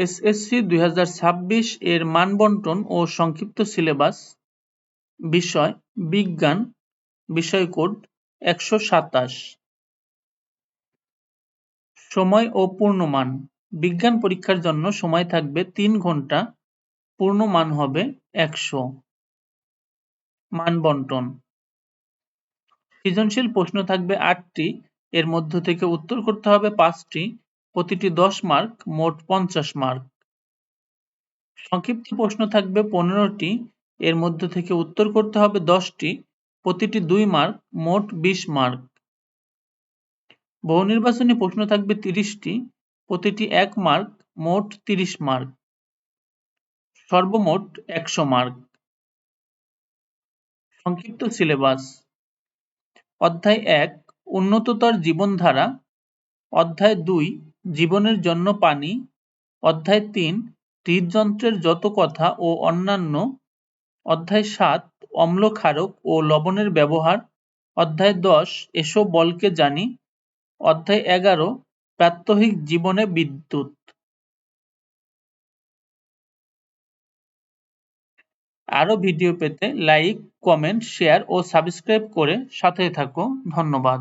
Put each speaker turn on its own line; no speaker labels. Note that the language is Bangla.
এসএসসি দুই হাজার ছাব্বিশ এর মানবন্টন ও সংক্ষিপ্ত সিলেবাস, বিষয়, বিজ্ঞান বিষয় কোড একশো সাতাশ। সময় ও পূর্ণমান। বিজ্ঞান পরীক্ষার জন্য সময় থাকবে তিন ঘণ্টা, পূর্ণমান হবে একশো। মানবন্টন। সৃজনশীল প্রশ্ন থাকবে আটটি, এর মধ্য থেকে উত্তর করতে হবে পাঁচটি প্রতিটি দশ মার্ক, মোট পঞ্চাশ মার্ক। সংক্ষিপ্ত প্রশ্ন থাকবে পনেরোটি, এর মধ্য থেকে উত্তর করতে হবে দশটি, প্রতিটি দুই মার্ক, মোট বিশ মার্ক। বহু নির্বাচনী প্রশ্ন থাকবে তিরিশটি, প্রতিটি এক মার্ক, মোট তিরিশ মার্ক। সর্বমোট একশো মার্ক। সংক্ষিপ্ত সিলেবাস। অধ্যায় এক, উন্নততর জীবনধারা। অধ্যায় দুই জীবনের জন্য পানি, অধ্যায় তিন, হৃদযন্ত্রের যত কথা ও অন্যান্য, অধ্যায় সাত অম্ল ক্ষারক ও লবণের ব্যবহার, অধ্যায় দশ এসব বলকে জানি, অধ্যায় এগারো, প্রাত্যহিক জীবনে বিদ্যুৎ। আরও ভিডিও পেতে লাইক, কমেন্ট, শেয়ার ও সাবস্ক্রাইব করে সাথে থাকো। ধন্যবাদ।